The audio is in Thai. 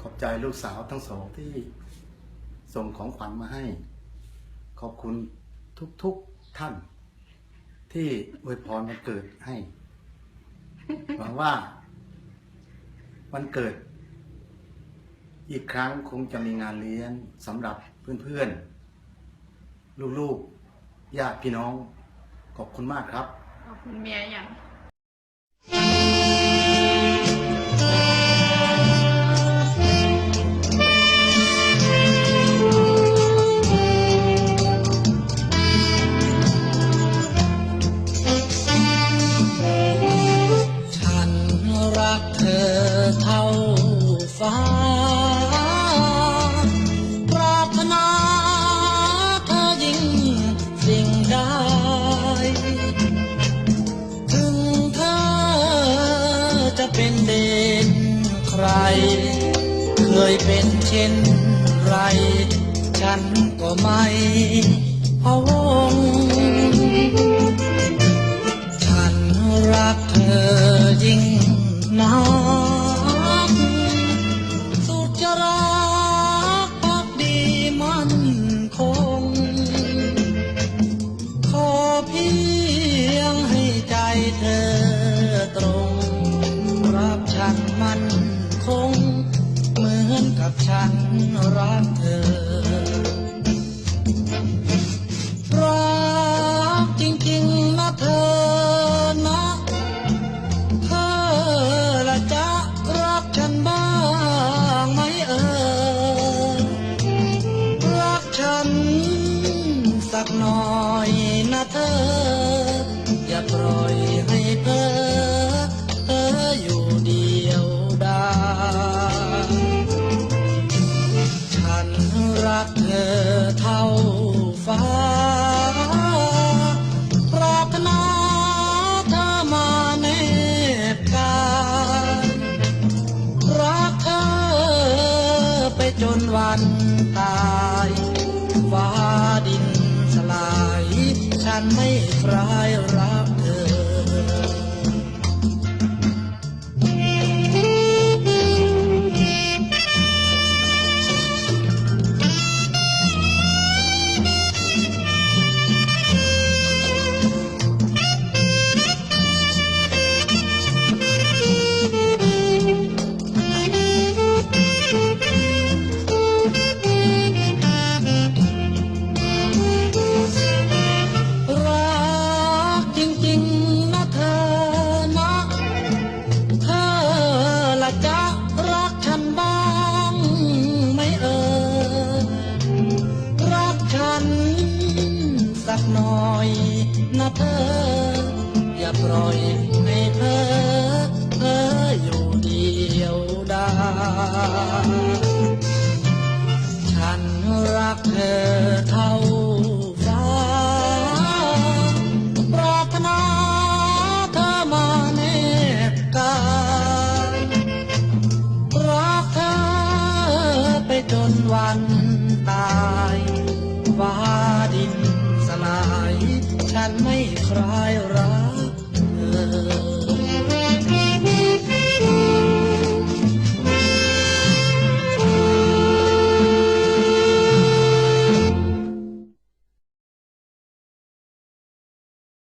ขอบใจลูกสาวทั้งสองที่ส่งของขวัญมาให้ ขอบคุณทุกๆท่าน ที่อวยพรวันเกิดให้หวังว่า วันเกิด อีกครั้งคงจะมีงานเลี้ยงสำหรับเพื่อนๆ ลูกๆญาติพี่น้อง ขอบคุณมากครับ ขอบคุณเมียอย่าง เท่าฟ้า ปรารถนาเธอยิ่งสิ่งใดถึงเธอจะเป็นเด่นใคร เคยเป็นเช่นไร ฉันก็ไม่พะวงฉันรักเธอยิ่งนัก ฉันรักเธอ รักจริงๆนะเธอนะ เธอละจะรักฉันบ้างไหมเอ่ยรักฉันสักหน่อยนะเธอ อย่าปล่อย เท่าฟ้า ปรารถนาเธอมาเนบกายรักเธอไปจนวันตายฟ้าดินสลาย ฉันไม่คลายร รล่อยให้เธอเพ้ออยู่เดียวดายฉันรักเธอเท่าฟ้าปรารถนาเธอมาเนตกายรักเธอไปจนวันตายฟ้าดินสลาย ฉันไม่คลาย